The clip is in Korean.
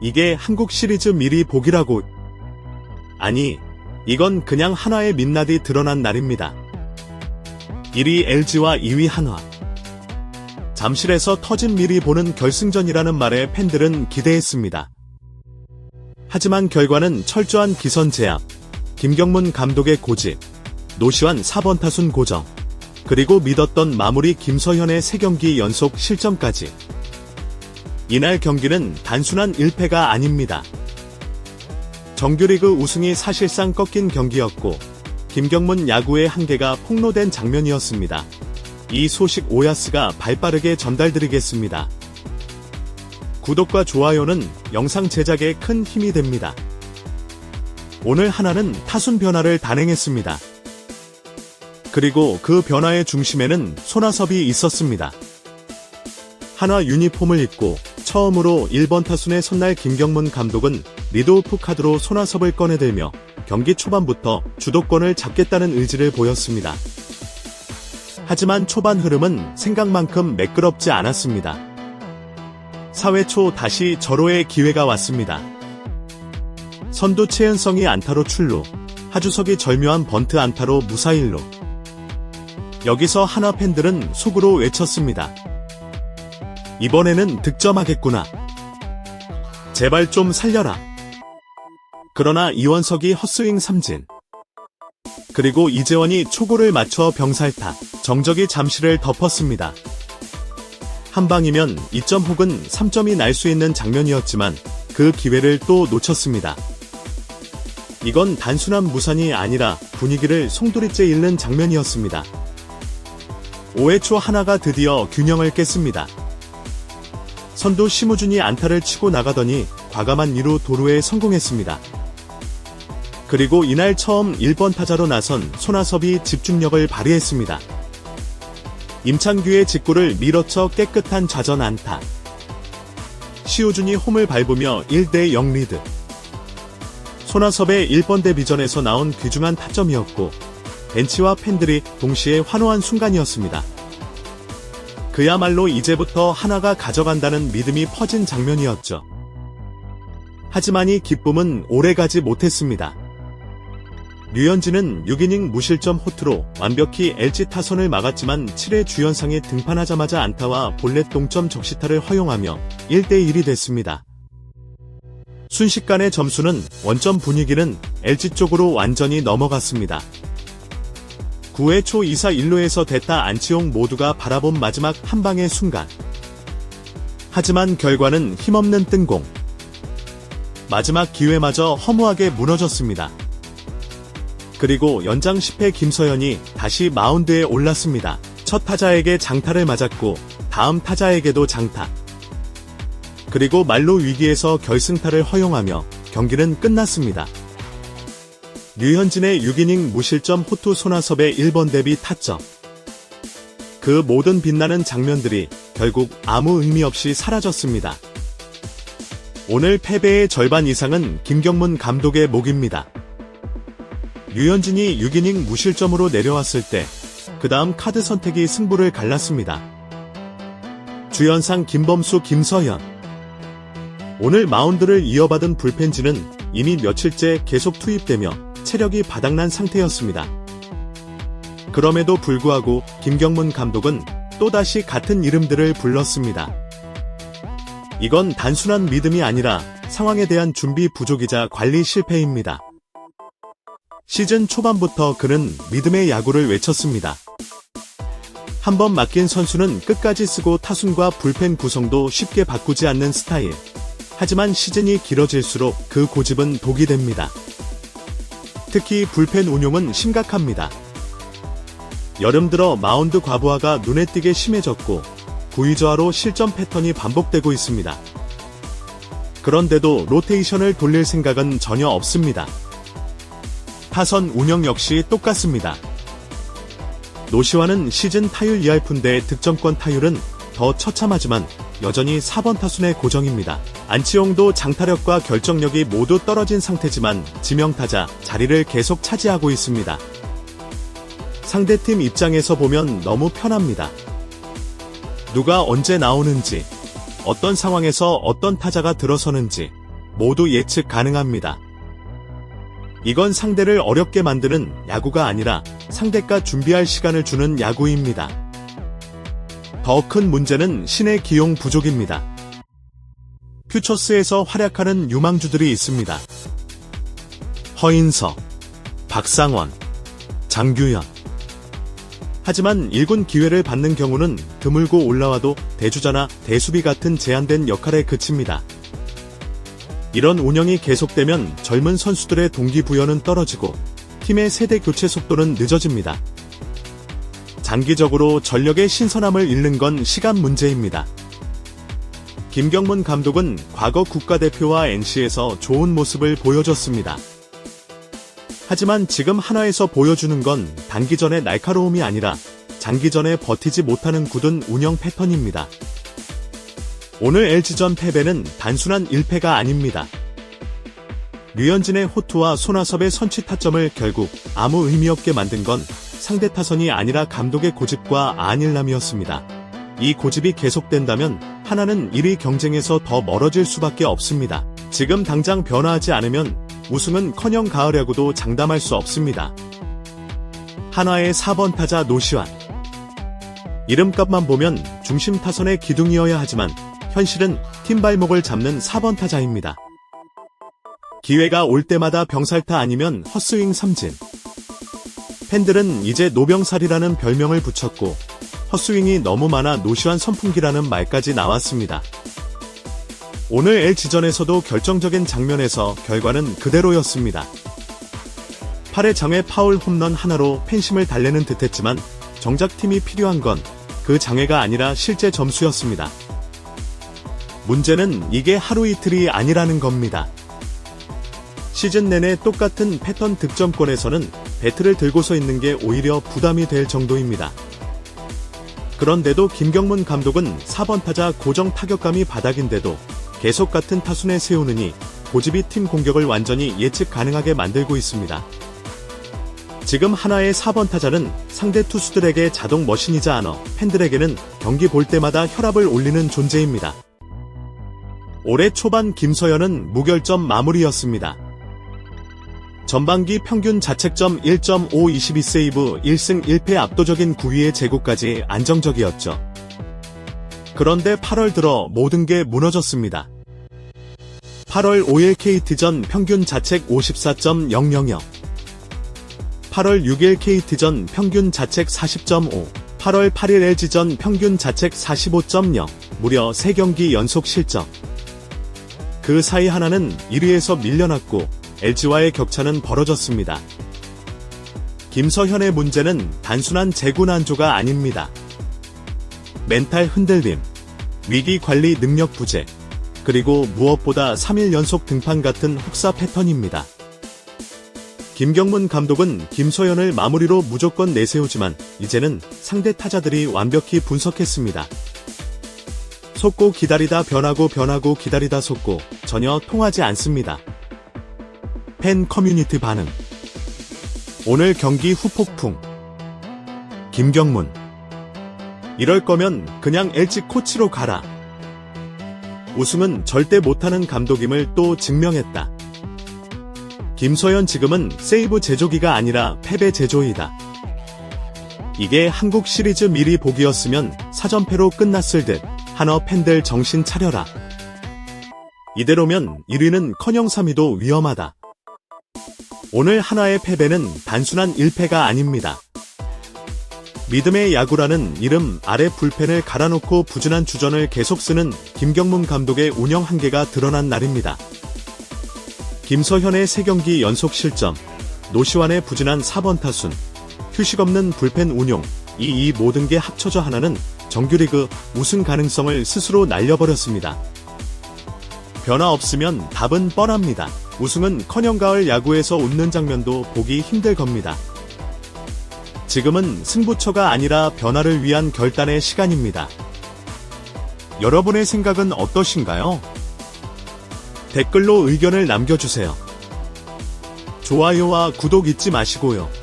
이게 한국 시리즈 미리 보기라고. 아니, 이건 그냥 한화의 민낯이 드러난 날입니다. 1위 LG와 2위 한화. 잠실에서 터진 미리 보는 결승전이라는 말에 팬들은 기대했습니다. 하지만 결과는 철저한 기선 제압, 김경문 감독의 고집, 노시환 4번 타순 고정, 그리고 믿었던 마무리 김서현의 3경기 연속 실점까지. 이날 경기는 단순한 1패가 아닙니다. 정규리그 우승이 사실상 꺾인 경기였고, 김경문 야구의 한계가 폭로된 장면이었습니다. 이 소식 오야스가 발빠르게 전달드리겠습니다. 구독과 좋아요는 영상 제작에 큰 힘이 됩니다. 오늘 하나는 타순 변화를 단행했습니다. 그리고 그 변화의 중심에는 손아섭이 있었습니다. 한화 유니폼을 입고 처음으로 1번 타순의 선날 김경문 감독은 리드오프 카드로 손아섭을 꺼내들며 경기 초반부터 주도권을 잡겠다는 의지를 보였습니다. 하지만 초반 흐름은 생각만큼 매끄럽지 않았습니다. 4회 초 다시 절호의 기회가 왔습니다. 선두 최은성이 안타로 출루, 하주석이 절묘한 번트 안타로 무사일로. 여기서 하나 팬들은 속으로 외쳤습니다. 이번에는 득점하겠구나. 제발 좀 살려라. 그러나 이원석이 헛스윙 삼진. 그리고 이재원이 초구를 맞춰 병살타, 정적이 잠시를 덮었습니다. 한 방이면 2점 혹은 3점이 날 수 있는 장면이었지만 그 기회를 또 놓쳤습니다. 이건 단순한 무산이 아니라 분위기를 송두리째 잃는 장면이었습니다. 5회 초 하나가 드디어 균형을 깼습니다. 선두 심우준이 안타를 치고 나가더니 과감한 2루 도루에 성공했습니다. 그리고 이날 처음 1번 타자로 나선 손아섭이 집중력을 발휘했습니다. 임창규의 직구를 밀어쳐 깨끗한 좌전 안타. 시우준이 홈을 밟으며 1대0 리드. 손아섭의 1번 데비전에서 나온 귀중한 타점이었고 벤치와 팬들이 동시에 환호한 순간이었습니다. 그야말로 이제부터 하나가 가져간다는 믿음이 퍼진 장면이었죠. 하지만 이 기쁨은 오래가지 못했습니다. 류현진은 6이닝 무실점 호투로 완벽히 LG 타선을 막았지만 7회 주연상에 등판하자마자 안타와 볼넷 동점 적시타를 허용하며 1대1이 됐습니다. 순식간의 점수는 원점 분위기는 LG 쪽으로 완전히 넘어갔습니다. 9회 초 2사 1루에서 대타 안치홍 모두가 바라본 마지막 한 방의 순간. 하지만 결과는 힘없는 뜬공. 마지막 기회마저 허무하게 무너졌습니다. 그리고 연장 10회 김서현이 다시 마운드에 올랐습니다. 첫 타자에게 장타를 맞았고 다음 타자에게도 장타. 그리고 말로 위기에서 결승타를 허용하며 경기는 끝났습니다. 류현진의 6이닝 무실점 호투 손아섭의 1번 대비 타점. 그 모든 빛나는 장면들이 결국 아무 의미 없이 사라졌습니다. 오늘 패배의 절반 이상은 김경문 감독의 몫입니다. 류현진이 6이닝 무실점으로 내려왔을 때, 그 다음 카드 선택이 승부를 갈랐습니다. 주연상 김범수 김서현. 오늘 마운드를 이어받은 불펜진은 이미 며칠째 계속 투입되며 체력이 바닥난 상태였습니다. 그럼에도 불구하고 김경문 감독은 또다시 같은 이름들을 불렀습니다. 이건 단순한 믿음이 아니라 상황에 대한 준비 부족이자 관리 실패입니다. 시즌 초반부터 그는 믿음의 야구를 외쳤습니다. 한 번 맡긴 선수는 끝까지 쓰고 타순과 불펜 구성도 쉽게 바꾸지 않는 스타일. 하지만 시즌이 길어질수록 그 고집은 독이 됩니다. 특히 불펜 운용은 심각합니다. 여름 들어 마운드 과부하가 눈에 띄게 심해졌고 구위저하로 실점 패턴이 반복되고 있습니다. 그런데도 로테이션을 돌릴 생각은 전혀 없습니다. 타선 운영 역시 똑같습니다. 노시와는 시즌 타율 2할푼대 득점권 타율은 더 처참하지만 여전히 4번 타순의 고정입니다. 안치홍도 장타력과 결정력이 모두 떨어진 상태지만 지명타자 자리를 계속 차지하고 있습니다. 상대팀 입장에서 보면 너무 편합니다. 누가 언제 나오는지, 어떤 상황에서 어떤 타자가 들어서는지, 모두 예측 가능합니다. 이건 상대를 어렵게 만드는 야구가 아니라 상대가 준비할 시간을 주는 야구입니다. 더 큰 문제는 신의 기용 부족입니다. 퓨처스에서 활약하는 유망주들이 있습니다. 허인서, 박상원, 장규현. 하지만 1군 기회를 받는 경우는 드물고 올라와도 대주자나 대수비 같은 제한된 역할에 그칩니다. 이런 운영이 계속되면 젊은 선수들의 동기부여는 떨어지고 팀의 세대 교체 속도는 늦어집니다. 장기적으로 전력의 신선함을 잃는 건 시간 문제입니다. 김경문 감독은 과거 국가대표와 NC에서 좋은 모습을 보여줬습니다. 하지만 지금 하나에서 보여주는 건 단기전의 날카로움이 아니라 장기전에 버티지 못하는 굳은 운영 패턴입니다. 오늘 LG전 패배는 단순한 1패가 아닙니다. 류현진의 호투와 손아섭의 선취 타점을 결국 아무 의미 없게 만든 건 상대 타선이 아니라 감독의 고집과 안일남이었습니다. 이 고집이 계속된다면 하나는 1위 경쟁에서 더 멀어질 수밖에 없습니다. 지금 당장 변화하지 않으면 우승은 커녕 가을야구도 장담할 수 없습니다. 한화의 4번 타자 노시환. 이름값만 보면 중심 타선의 기둥이어야 하지만 현실은 팀 발목을 잡는 4번 타자입니다. 기회가 올 때마다 병살타 아니면 헛스윙 삼진. 팬들은 이제 노병살이라는 별명을 붙였고 헛스윙이 너무 많아 노시환 선풍기라는 말까지 나왔습니다. 오늘 LG전에서도 결정적인 장면에서 결과는 그대로였습니다. 8회 장외 파울 홈런 하나로 팬심을 달래는 듯했지만 정작 팀이 필요한 건 그 장애가 아니라 실제 점수였습니다. 문제는 이게 하루 이틀이 아니라는 겁니다. 시즌 내내 똑같은 패턴 득점권에서는 배트를 들고서 있는 게 오히려 부담이 될 정도입니다. 그런데도 김경문 감독은 4번 타자 고정 타격감이 바닥인데도 계속 같은 타순에 세우느니 고집이 팀 공격을 완전히 예측 가능하게 만들고 있습니다. 지금 하나의 4번 타자는 상대 투수들에게 자동 머신이자 않아 팬들에게는 경기 볼 때마다 혈압을 올리는 존재입니다. 올해 초반 김서연은 무결점 마무리였습니다. 전반기 평균 자책점 1.5 22세이브 1승 1패 압도적인 9위의 제구까지 안정적이었죠. 그런데 8월 들어 모든 게 무너졌습니다. 8월 5일 KT전 평균 자책 54.000 8월 6일 KT전 평균 자책 40.5, 8월 8일 LG전 평균 자책 45.0, 무려 3경기 연속 실점. 그 사이 하나는 1위에서 밀려났고 LG와의 격차는 벌어졌습니다. 김서현의 문제는 단순한 재구 난조가 아닙니다. 멘탈 흔들림, 위기 관리 능력 부재, 그리고 무엇보다 3일 연속 등판 같은 혹사 패턴입니다. 김경문 감독은 김서연을 마무리로 무조건 내세우지만 이제는 상대 타자들이 완벽히 분석했습니다. 속고 기다리다 변하고 변하고 기다리다 속고 전혀 통하지 않습니다. 팬 커뮤니티 반응. 오늘 경기 후폭풍. 김경문. 이럴 거면 그냥 LG 코치로 가라. 우승은 절대 못하는 감독임을 또 증명했다. 김소연 지금은 세이브 제조기가 아니라 패배 제조이다. 이게 한국 시리즈 미리 보기였으면 사전패로 끝났을 듯 한어 팬들 정신 차려라. 이대로면 1위는 커녕 3위도 위험하다. 오늘 하나의 패배는 단순한 1패가 아닙니다. 믿음의 야구라는 이름 아래 불펜을 갈아놓고 부진한 주전을 계속 쓰는 김경문 감독의 운영 한계가 드러난 날입니다. 김서현의 3경기 연속 실점, 노시환의 부진한 4번 타순, 휴식 없는 불펜 운용, 이, 이 모든 게 합쳐져 하나는 정규리그 우승 가능성을 스스로 날려버렸습니다. 변화 없으면 답은 뻔합니다. 우승은 커녕 가을 야구에서 웃는 장면도 보기 힘들 겁니다. 지금은 승부처가 아니라 변화를 위한 결단의 시간입니다. 여러분의 생각은 어떠신가요? 댓글로 의견을 남겨주세요. 좋아요와 구독 잊지 마시고요.